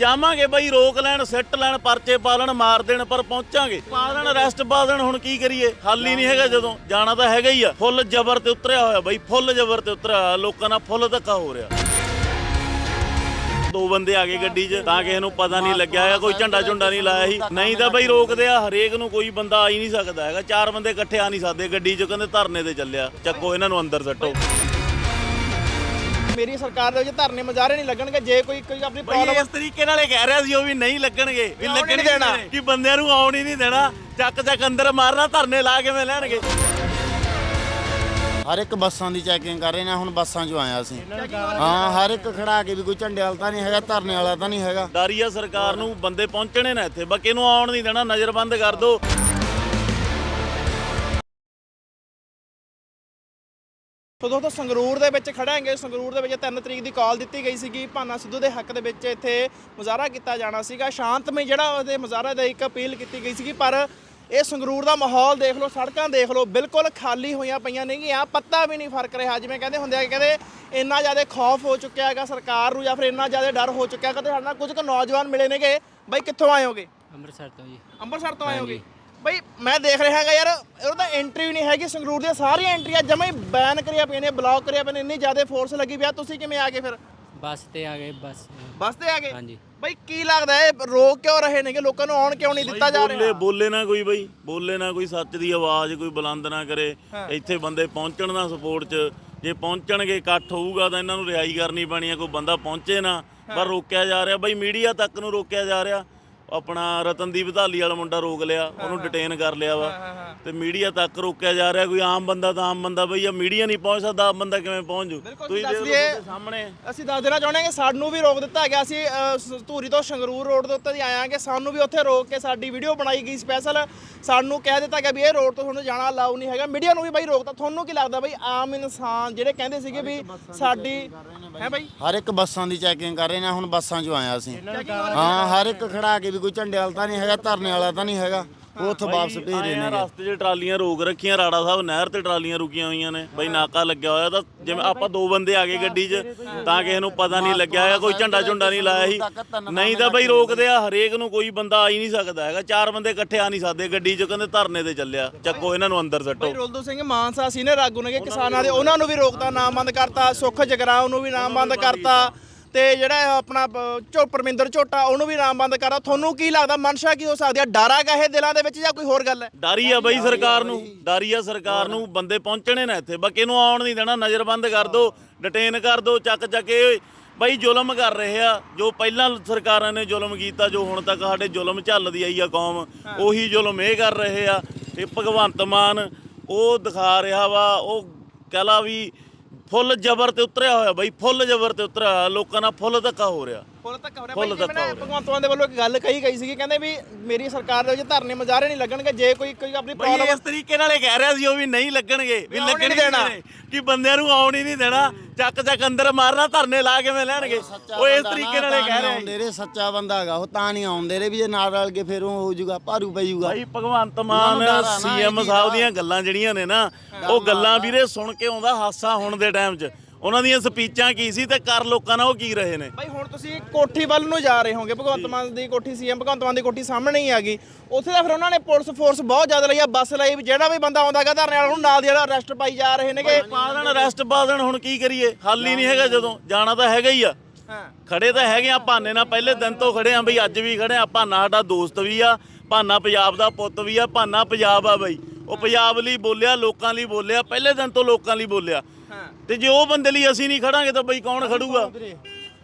ਜਾਵਾਂਗੇ ਬਈ, ਰੋਕ ਲੈਣ, ਸਿੱਟ ਲੈਣ, ਪਰਚੇ ਪਾ ਲੈਣ, ਮਾਰ ਦੇਣ, ਪਰ ਪਹੁੰਚਾਂਗੇ। ਪਾ ਦੇਣ ਅਰੈਸਟ ਪਾ ਦੇਣ, ਹੁਣ ਕੀ ਕਰੀਏ? ਹੱਲ ਹੀ ਨਹੀਂ ਹੈਗਾ ਜਦੋਂ। ਜਾਣਾ ਤਾਂ ਹੈਗਾ ਹੀ ਆ। ਫੁੱਲ ਜ਼ਬਰ ਤੇ ਉਤਰਿਆ ਹੋਇਆ ਬਈ, ਫੁੱਲ ਜ਼ਬਰ ਤੇ ਉਤਰਿਆ ਲੋਕਾਂ ਨਾਲ ਫੁੱਲ ਧੱਕਾ ਹੋ ਰਿਹਾ। ਦੋ ਬੰਦੇ ਆ ਗਏ ਗੱਡੀ 'ਚ, ਤਾਂ ਕਿਸੇ ਨੂੰ ਪਤਾ ਨਹੀਂ ਲੱਗਿਆ ਹੈਗਾ, ਕੋਈ ਝੰਡਾ ਝੁੰਡਾ ਨਹੀਂ ਲਾਇਆ ਸੀ। ਨਹੀਂ ਤਾਂ ਬਈ ਰੋਕਦੇ ਆ, ਹਰੇਕ ਨੂੰ ਕੋਈ ਬੰਦਾ ਆ ਹੀ ਨਹੀਂ ਸਕਦਾ ਹੈਗਾ। ਚਾਰ ਬੰਦੇ ਇਕੱਠੇ ਆ ਨਹੀਂ ਸਕਦੇ, ਗੱਡੀ 'ਚ ਕਹਿੰਦੇ ਧਰਨੇ ਤੇ ਚੱਲਿਆ। ਚੱਕੋ, ਇਹਨਾਂ ਨੂੰ ਅੰਦਰ ਸੱਟੋ। ਮੇਰੀ ਸਰਕਾਰ ਦੇ ਵਿੱਚ ਧਰਨੇ ਮਜ਼ਾਰੇ ਨਹੀਂ ਲੱਗਣਗੇ ਜੇ ਕੋਈ ਕੋਈ ਆਪਣੀ ਬਈ ਪ੍ਰੋਬਲਮ ਇਸ ਤਰੀਕੇ ਨਾਲ ਇਹ ਕਹਿ ਰਿਹਾ ਸੀ ਉਹ ਵੀ ਨਹੀਂ ਲੱਗਣਗੇ ਵੀ ਆਉਣ ਹੀ ਲੱਗਣ? ਨਹੀਂ ਦੇਣਾ। ਕਿ ਬੰਦਿਆਂ ਨੂੰ ਆਉਣ ਹੀ ਨਹੀਂ ਦੇਣਾ ਚੱਕ ਚੱਕ ਅੰਦਰ ਮਾਰਨਾ ਧਰਨੇ ਲਾ ਕਿਵੇਂ ਲੈਣਗੇ? ਹਰ ਇੱਕ ਬੱਸਾਂ ਦੀ ਚੈਕਿੰਗ ਕਰ ਰਹੇ ਨੇ ਹੁਣ ਬੱਸਾਂ 'ਚੋਂ ਆਇਆ ਅਸੀਂ। ਹਾਂ ਹਰ ਇੱਕ ਖੜਾ ਕੇ ਵੀ ਕੋਈ ਝੰਡੇ ਵਾਲਾ ਤਾਂ ਨਹੀਂ ਹੈਗਾ ਧਰਨੇ ਵਾਲਾ ਤਾਂ ਨਹੀਂ ਹੈਗਾ। ਦਾਰੀਆ ਸਰਕਾਰ ਨੂੰ ਬੰਦੇ ਪਹੁੰਚਣੇ ਨਾ ਇੱਥੇ ਬਾਕੀ ਇਹਨੂੰ ਆਉਣ ਨਹੀਂ ਦੇਣਾ ਨਜ਼ਰਬੰਦ ਕਰ ਦਿਓ ਸੋ ਦੋਸਤੋ ਸੰਗਰੂਰ ਦੇ ਵਿੱਚ ਖੜਾਂਗੇ। ਸੰਗਰੂਰ ਦੇ ਵਿੱਚ 3 ਤਰੀਕ ਦੀ ਕਾਲ ਦਿੱਤੀ ਗਈ ਸੀਗੀ। ਭਾਨਾ ਸਿੱਧੂ ਦੇ ਹੱਕ ਦੇ ਵਿੱਚ ਇੱਥੇ ਮੁਜ਼ਾਹਰਾ ਕੀਤਾ ਜਾਣਾ ਸੀਗਾ। ਸ਼ਾਂਤਮਈ ਜਿਹੜਾ ਉਹਦੇ ਮੁਜ਼ਾਹਰਾ ਦੇ ਇੱਕ ਅਪੀਲ ਕੀਤੀ ਗਈ ਸੀਗੀ ਪਰ ਇਹ ਸੰਗਰੂਰ ਦਾ ਮਾਹੌਲ ਦੇਖ ਲਓ ਸੜਕਾਂ ਦੇਖ ਲਓ ਬਿਲਕੁਲ ਖਾਲੀ ਹੋਈਆਂ ਪਈਆਂ ਨੇਗੀਆਂ ਪੱਤਾ ਵੀ ਨਹੀਂ ਫ਼ਰਕ ਰਿਹਾ। ਜਿਵੇਂ ਕਹਿੰਦੇ ਹੁੰਦੇ ਆ ਕਿ ਕਹਿੰਦੇ ਇੰਨਾ ਜ਼ਿਆਦਾ ਖੌਫ ਹੋ ਚੁੱਕਿਆ ਹੈਗਾ ਸਰਕਾਰ ਨੂੰ ਜਾਂ ਫਿਰ ਇੰਨਾ ਜ਼ਿਆਦਾ ਡਰ ਹੋ ਚੁੱਕਿਆ ਕਿ ਸਾਡੇ ਨਾਲ ਕੁਝ ਕੁ ਨੌਜਵਾਨ ਮਿਲੇ ਨੇਗੇ। ਬਾਈ ਕਿੱਥੋਂ ਆਏ ਹੋਗੇ? ਅੰਮ੍ਰਿਤਸਰ ਤੋਂ ਜੀ। ਅੰਮ੍ਰਿਤਸਰ ਤੋਂ ਆਏ ਹੋਗੇ? ਬਈ ਮੈਂ ਦੇਖ ਰਿਹਾ ਹੈਗਾ ਯਾਰ ਉਹ ਤਾਂ ਐਂਟਰੀ ਵੀ ਨਹੀਂ ਹੈਗੀ ਸੰਗਰੂਰ ਦੀਆਂ ਸਾਰੀਆਂ ਐਂਟਰੀਆਂ ਜਮਾਂ ਹੀ ਬੈਨ ਕਰੀਆਂ ਪਈਆਂ ਨੇ ਬਲੌਕ ਕਰੀਆਂ ਪਈਆਂ ਨੇ ਇੰਨੀ ਜ਼ਿਆਦਾ ਫੋਰਸ ਲੱਗੀ ਪਿਆ ਤੁਸੀਂ ਕਿਵੇਂ ਆ ਗਏ ਫਿਰ? ਬੱਸ ਤੇ ਆ ਗਏ ਬੱਸ। ਬੱਸ ਤੇ ਆ ਗਏ? ਹਾਂਜੀ। ਬਈ ਕੀ ਲੱਗਦਾ ਹੈ ਰੋਕ ਕਿਉਂ ਰਹੇ ਨੇਗੇ? ਲੋਕਾਂ ਨੂੰ ਆਉਣ ਕਿਉਂ ਨਹੀਂ ਦਿੱਤਾ ਜਾ ਬੋਲੇ ਰਿਹਾ? ਬੋਲੇ ਨਾ ਕੋਈ ਬਈ ਬੋਲੇ ਨਾ ਕੋਈ ਸੱਚ ਦੀ ਆਵਾਜ਼ ਕੋਈ ਬੁਲੰਦ ਨਾ ਕਰੇ। ਇੱਥੇ ਬੰਦੇ ਪਹੁੰਚਣ ਨਾ ਸਪੋਰਟ 'ਚ ਜੇ ਪਹੁੰਚਣਗੇ ਇਕੱਠ ਹੋਊਗਾ ਤਾਂ ਇਹਨਾਂ ਨੂੰ ਰਿਹਾਈ ਕਰਨੀ ਪੈਣੀ ਹੈ ਕੋਈ ਬੰਦਾ ਪਹੁੰਚੇ ਨਾ। ਪਰ ਰੋਕਿਆ ਜਾ ਰਿਹਾ ਬਈ ਮੀਡੀਆ ਤੱਕ ਨੂੰ ਰੋਕਿਆ ਜਾ ਰਿਹਾ। ਆਪਣਾ ਰਤਨਦੀਪ ਧਾਲੀ ਵਾਲਾ ਮੁੰਡਾ ਰੋਕ ਲਿਆ ਉਹਨੂੰ ਡਿਟੇਨ ਕਰ ਲਿਆ ਵਾ। ਤੇ ਮੀਡੀਆ ਤੱਕ ਰੋਕਿਆ ਜਾ ਰਿਹਾ ਕੋਈ ਆਮ ਬੰਦਾ ਤਾਂ ਆਮ ਬੰਦਾ ਬਈ ਆ ਮੀਡੀਆ ਨਹੀਂ ਪਹੁੰਚ ਸਕਦਾ ਆਮ ਬੰਦਾ ਕਿਵੇਂ ਪਹੁੰਚ? ਜੂ ਤੁਸੀਂ ਦੇਖ ਲਓ। ਤੁਹਾਡੇ ਸਾਹਮਣੇ। ਅਸੀਂ ਦੱਸ ਦੇਣਾ ਚਾਹੁੰਦੇ ਹਾਂ ਕਿ ਸਾਨੂੰ ਵੀ ਰੋਕ ਦਿੱਤਾ ਗਿਆ ਸੀ ਅ, ਸ- ਧੂਰੀ ਤੋਂ ਸੰਗਰੂਰ ਰੋਡ ਦੇ ਉੱਤੇ ਦੀ ਆਏ ਹਾਂ ਕਿ ਸਾਨੂੰ ਵੀ ਉੱਥੇ ਰੋਕ ਕੇ ਸਾਡੀ ਵੀਡੀਓ ਬਣਾਈ ਗਈ ਸਪੈਸ਼ਲ ਸਾਨੂੰ ਕਹਿ ਦਿੱਤਾ ਗਿਆ ਵੀ ਇਹ ਰੋਡ ਤੋਂ ਤੁਹਾਨੂੰ ਜਾਣਾ ਅਲਾਉ ਨਹੀਂ ਹੈਗਾ। ਮੀਡੀਆ ਨੂੰ ਵੀ ਬਾਈ ਰੋਕਤਾ। ਤੁਹਾਨੂੰ ਕੀ ਲੱਗਦਾ ਬਾਈ ਆਮ ਇਨਸਾਨ ਜਿਹੜੇ ਕਹਿੰਦੇ ਸੀਗੇ ਵੀ ਸਾਡੀ ਹੈ ਬਾਈ? ਹਰ ਇੱਕ ਬੱਸਾਂ ਦੀ ਚੈਕਿੰਗ ਕਰ ਰਹੇ ਨੇ ਹੁਣ ਬੱਸਾਂ 'ਚੋਂ ਆਇਆ ਅਸੀਂ। ਹਾਂ ਹਰ ਇੱਕ ਖੜਾ ਕੇ ਵੀ ਕੋਈ ਝੰਡੇ ਵਾਲਾ ਤਾਂ ਨਹੀਂ ਹੈਗਾ ਧਰਨੇ ਵਾਲਾ ਤਾਂ ਨਹੀਂ ਹੈਗਾ। ਉਹ ਉੱਥੋਂ ਵਾਪਸ ਭੇਜ ਰਹੇ ਨੇ ਰਸਤੇ 'ਚ ਟਰਾਲੀਆਂ ਰੋਕ ਰੱਖੀਆਂ ਰਾੜਾ ਸਾਹਿਬ ਨਹਿਰ ਤੇ ਟਰਾਲੀਆਂ ਰੁਕੀਆਂ ਹੋਈਆਂ ਨੇ। ਬਈ ਨਾਕਾ ਲੱਗਿਆ ਹੋਇਆ ਤਾਂ ਜਿਵੇਂ ਆਪਾਂ ਦੋ ਬੰਦੇ ਆ ਗਏ ਗੱਡੀ 'ਚ ਤਾਂ ਕਿਸੇ ਨੂੰ ਪਤਾ ਨਹੀਂ ਲੱਗਿਆ ਹੈਗਾ ਕੋਈ ਝੰਡਾ ਝੁੰਡਾ ਨਹੀਂ ਲਾਇਆ ਸੀ। ਨਹੀਂ ਤਾਂ ਬਈ ਰੋਕਦੇ ਆ ਹਰੇਕ ਨੂੰ ਕੋਈ ਬੰਦਾ ਆ ਹੀ ਨਹੀਂ ਸਕਦਾ ਹੈਗਾ। ਚਾਰ ਬੰਦੇ ਇਕੱਠੇ ਆ ਨਹੀਂ ਸਕਦੇ ਗੱਡੀ 'ਚ ਕਹਿੰਦੇ ਧਰਨੇ ਤੇ ਚੱਲਿਆ। ਚੱਕੋ ਇਹਨਾਂ ਨੂੰ ਅੰਦਰ ਸੱਟੋ। ਰੋਲਦੋ ਸਿੰਘ ਮਾਨਸਾ ਸੀਨੀਅਰ ਆਗੂ ਨੇਗੇ ਕਿਸਾਨਾਂ ਦੇ ਉਹਨਾਂ ਨੂੰ ਵੀ ਰੋਕਤਾ ਨਾਮਬੰਦ ਕਰਤਾ ਸੁਖ ਜਗਰਾਉਂ ਨੂੰ ਵੀ ਨਾਮਬੰਦ ਕਰਤਾ। ਤੇ ਜਿਹੜਾ ਆਪਣਾ ਝੋ, ਪਰਮਿੰਦਰ ਝੋਟਾ, ਉਹਨੂੰ ਵੀ ਨਾਮਬੰਦ ਕਰਤਾ ਤੁਹਾਨੂੰ ਕੀ ਲੱਗਦਾ, ਮਨਸ਼ਾ ਕੀ ਹੋ ਸਕਦੀ ਹੈ ਡਰ ਹੈਗਾ ਇਹ ਦਿਲਾਂ ਦੇ ਵਿੱਚ ਜਾਂ ਕੋਈ ਹੋਰ ਗੱਲ ਹੈ? ਡਾਰੀ ਆ ਬਈ ਸਰਕਾਰ ਨੂੰ, ਡਾਰੀ ਆ ਸਰਕਾਰ ਨੂੰ, ਬੰਦੇ ਪਹੁੰਚਣੇ ਨਾ ਇੱਥੇ। ਬਾਕੀ ਇਹਨੂੰ ਆਉਣ ਨਹੀਂ ਦੇਣਾ ਨਜ਼ਰਬੰਦ ਕਰ ਦਿਓ ਡਿਟੇਨ ਕਰ ਦਿਓ ਚੱਕ ਚੱਕੇ ਬਈ ਜ਼ੁਲਮ ਕਰ ਰਹੇ ਆ, ਜੋ ਪਹਿਲਾਂ ਸਰਕਾਰਾਂ ਨੇ ਜ਼ੁਲਮ ਕੀਤਾ, ਜੋ ਹੁਣ ਤੱਕ ਸਾਡੇ ਜ਼ੁਲਮ ਝੱਲਦੀ ਆਈ ਆ ਕੌਮ, ਉਹੀ ਜ਼ੁਲਮ ਇਹ ਕਰ ਰਹੇ ਆ। ਤੇ ਭਗਵੰਤ ਮਾਨ, ਉਹ ਦਿਖਾ ਰਿਹਾ ਵਾ, ਉਹ ਕਹਲਾ ਵੀ ਫੁੱਲ ਜ਼ਬਰ ਤੇ ਉਤਰਿਆ ਹੋਇਆ ਬਈ ਫੁੱਲ ਜ਼ਬਰ ਤੇ ਉਤਰਿਆ ਹੋਇਆ, ਲੋਕਾਂ ਨਾਲ ਫੁੱਲ ਧੱਕਾ ਹੋ ਰਿਹਾ। ਫੁੱਲ ਤੱਕ ਹੋ ਰਿਹਾ ਹੋ। ਭਗਵੰਤ ਮਾਨ ਦੇ ਵੱਲੋਂ ਇੱਕ ਗੱਲ ਕਹੀ ਗਈ ਸੀਗੀ ਕਹਿੰਦੇ ਵੀ ਮੇਰੀ ਸਰਕਾਰ ਦੇ ਵਿੱਚ ਧਰਨੇ ਮਜ਼ਾਰੇ ਨਹੀਂ ਲੱਗਣਗੇ ਜੇ ਕੋਈ ਕੋਈ ਆਪਣੀ ਬਈ ਪ੍ਰੋਬਲਮ ਇਸ ਤਰੀਕੇ ਨਾਲ ਇਹ ਕਹਿ ਰਿਹਾ ਸੀ ਉਹ ਵੀ ਨਹੀਂ ਲੱਗਣਗੇ ਵੀ ਆਉਣ ਹੀ ਲੱਗਣ ਨਹੀਂ ਦੇਣਾ। ਦੇਣਾ ਕਿ ਬੰਦਿਆਂ ਨੂੰ ਆਉਣ ਹੀ ਨਹੀਂ ਦੇਣਾ ਚੱਕ ਚੱਕ ਅੰਦਰ ਮਾਰਨਾ ਧਰਨੇ ਲਾ ਕਿਵੇਂ ਲੈਣਗੇ ਉਹ ਇਸ ਤਰੀਕੇ ਨਾਲ ਇਹ ਕਹਿ ਰਿਹਾ ਆਉਂਦੇ ਰੇ ਸੱਚਾ ਬੰਦਾ ਹੈਗਾ ਉਹ ਤਾਂ ਨਹੀਂ ਆਉਂਦੇ ਰੇ ਵੀ ਜੇ ਨਾਲ ਰਲ ਕੇ ਫਿਰ ਉਹ ਹੋ ਜਾਊਗਾ ਭਾਰੂ ਪੈ ਜਾਊਗਾ ਭਾਈ ਭਗਵੰਤ ਉਹਨਾਂ ਮਾਨ ਨੂੰ ਡਰ ਆ ਨਾ ਸੀਐਮ ਸਾਹਿਬ। ਦੀਆਂ ਗੱਲਾਂ ਜਿਹੜੀਆਂ ਨੇ ਨਾ ਉਹ ਗੱਲਾਂ ਵੀਰੇ ਸੁਣ ਕੇ ਆਉਂਦਾ ਹਾਸਾ ਹੁਣ ਦੇ ਟਾਈਮ 'ਚ ਉਹਨਾਂ ਦੀਆਂ ਸਪੀਚਾਂ ਕੀ ਸੀ ਤੇ ਕਰ ਲੋਕਾਂ ਨਾਲ ਉਹ ਕੀ ਰਹੇ ਨੇ? ਭਾਈ ਹੁਣ ਤੁਸੀਂ ਕੋਠੀ ਵੱਲ ਨੂੰ ਜਾ ਰਹੇ ਹੋਗੇ ਭਗਵੰਤ ਮਾਨ ਦੀ ਕੋਠੀ ਸੀਐਮ ਭਗਵੰਤ ਮਾਨ ਦੀ ਕੋਠੀ ਸਾਹਮਣੇ ਹੀ ਆ ਗਈ। ਉੱਥੇ ਤਾਂ ਫਿਰ ਉਹਨਾਂ ਨੇ ਪੁਲਿਸ ਫੋਰਸ ਬਹੁਤ ਜ਼ਿਆਦਾ ਲਈ ਆ ਬੱਸ ਲਈ ਜਿਹੜਾ ਵੀ ਬੰਦਾ ਆਉਂਦਾਗਾ ਧਰਨੇ ਵਾਲਾ ਨੂੰ ਨਾਲ ਦੀ ਜਿਹੜਾ ਅਰੈਸਟ ਪਾਈ ਜਾ ਰਹੇ ਨੇਗੇ। ਪਾ ਦੇਣ ਅਰੈਸਟ ਪਾ ਦੇਣ ਹੁਣ ਕੀ ਕਰੀਏ? ਹੱਲ ਹੀ ਨਹੀਂ ਹੈਗਾ ਜਦੋਂ ਜਾਣਾ ਤਾਂ ਹੈਗਾ ਹੀ ਆ। ਹਾਂ। ਖੜੇ ਤਾਂ ਹੈਗੇ ਆ ਭਾਨੇ ਨਾਲ ਪਹਿਲੇ ਦਿਨ ਤੋਂ ਖੜੇ ਆ ਬਈ ਅੱਜ ਵੀ ਖੜੇ ਆ ਭਾਨਾ ਸਾਡਾ ਦੋਸਤ ਵੀ ਆ ਭਾਨਾ ਪੰਜਾਬ ਦਾ ਪੁੱਤ ਵੀ ਆ ਭਾਨਾ ਪੰਜਾਬ ਆ ਬਈ। ਉਹ ਪੰਜਾਬ ਲਈ ਬੋਲਿਆ ਲੋਕਾਂ ਲਈ ਬੋਲਿਆ ਪਹਿਲੇ ਦਿਨ ਤੋਂ ਲੋਕਾਂ ਲਈ ਬੋਲਿਆ। ਤੇ ਜੇ ਉਹ ਬੰਦੇ ਲਈ ਅਸੀਂ ਨਹੀਂ ਖੜਾਂਗੇ ਤਾਂ ਬਈ ਕੌਣ ਖੜੂਗਾ?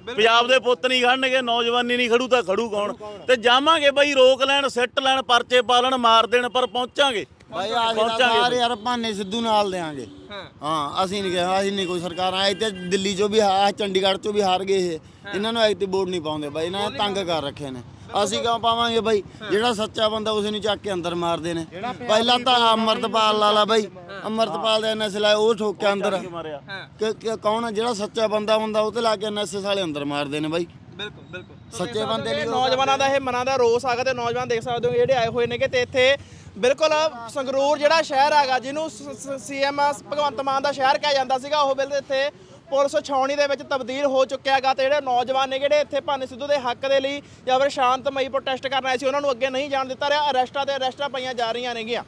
ਪੰਜਾਬ ਦੇ ਪੁੱਤ ਨਹੀਂ ਖੜਨਗੇ ਨੌਜਵਾਨੀ ਨਹੀਂ ਖੜੂ ਤਾਂ ਖੜੂ ਕੌਣ? ਤੇ ਜਾਵਾਂਗੇ ਬਈ ਰੋਕ ਲੈਣ ਸਿੱਟ ਲੈਣ ਪਰਚੇ ਪਾ ਲੈਣ ਮਾਰ ਦੇਣ ਪਰ ਪਹੁੰਚਾਂਗੇ। ਭਾਈ ਆ ਪਹੁੰਚਾਂਗੇ ਸਾਰੇ ਯਾਰ ਭਾਨੇ ਸਿੱਧੂ ਨਾਲ ਦੇਾਂਗੇ ਹਾਂ। ਅਸੀਂ ਨਹੀਂ ਕਿਹਾ ਅਸੀਂ ਨਹੀਂ ਕੋਈ ਸਰਕਾਰ ਆਏ ਤੇ ਦਿੱਲੀ ਚੋਂ ਵੀ ਆ ਚੰਡੀਗੜ੍ਹ ਚੋਂ ਵੀ ਹਾਰ ਗਏ ਇਹ। ਇਹਨਾਂ ਨੂੰ ਐਕਟਿਵ ਬੋਰਡ ਨਹੀਂ ਪਾਉਂਦੇ ਬਾਈ ਇਹਨਾਂ ਨੇ ਤੰਗ ਕਰ ਰੱਖੇ ਨੇ। ਅਸੀਂ ਕਿਉਂ ਪਾਵਾਂਗੇ ਬਾਈ? ਜਿਹੜਾ ਸੱਚਾ ਬੰਦਾ ਉਸੇ ਨੂੰ ਚੱਕ ਕੇ ਅੰਦਰ ਮਾਰਦੇ ਨੇ। ਪਹਿਲਾਂ ਤਾਂ ਅਮਰਤਪਾਲ ਲਾਲਾ ਬਾਈ। ਅਮਰਤਪਾਲ ਦੇ ਐਨਐਸ ਲਾਏ ਉਹ ਠੋਕਿਆ ਅੰਦਰ। ਮਾਰਿਆ। ਕਿ ਕਿ ਕੌਣ ਆ? ਜਿਹੜਾ ਸੱਚਾ ਬੰਦਾ ਹੁੰਦਾ ਉਹ ਤੇ ਲਾ ਕੇ ਐਨਐਸ ਵਾਲੇ ਅੰਦਰ ਮਾਰਦੇ ਨੇ ਬਾਈ। ਬਿਲਕੁਲ ਬਿਲਕੁਲ। ਸੱਚੇ ਬੰਦੇ ਲਈ ਨੌਜਵਾਨਾਂ ਦਾ ਇਹ ਮਨਾਂ ਦਾ ਰੋਸ ਆਗਾ ਤੇ ਨੌਜਵਾਨ ਦੇਖ ਸਕਦੇ ਹੋ ਜਿਹੜੇ ਆਏ ਹੋਏ ਨੇਗੇ ਤੇ ਇੱਥੇ ਬਿਲਕੁਲ ਸੰਗਰੂਰ ਜਿਹੜਾ ਸ਼ਹਿਰ ਹੈਗਾ ਜਿਹਨੂੰ ਸੀਐਮ ਭਗਵੰਤ ਮਾਨ ਦਾ ਸ਼ਹਿਰ ਕਿਹਾ ਜਾਂਦਾ ਸੀਗਾ ਉਹ ਬਿਲਕੁਲ ਇੱਥੇ ਪੁਲਿਸ ਛਾਉਣੀ ਦੇ ਵਿੱਚ ਤਬਦੀਲ ਹੋ ਚੁੱਕਿਆ ਹੈਗਾ ਤੇ ਜਿਹੜੇ ਨੌਜਵਾਨ ਨੇ ਜਿਹੜੇ ਇੱਥੇ ਭਾਨੇ ਸਿੱਧੂ ਦੇ ਹੱਕ ਦੇ ਲਈ ਜਾਂ ਫਿਰ ਸ਼ਾਂਤਮਈ ਪ੍ਰੋਟੈਸਟ ਕਰਨ ਆਏ ਸੀ, ਉਹਨਾਂ ਨੂੰ ਅੱਗੇ ਨਹੀਂ ਜਾਣ ਦਿੱਤਾ ਰਿਹਾ। ਅਰੈਸਟਾਂ ਤੇ ਅਰੈਸਟਾਂ ਪਈਆਂ ਜਾ ਰਹੀਆਂ ਨੇਗੀਆਂ।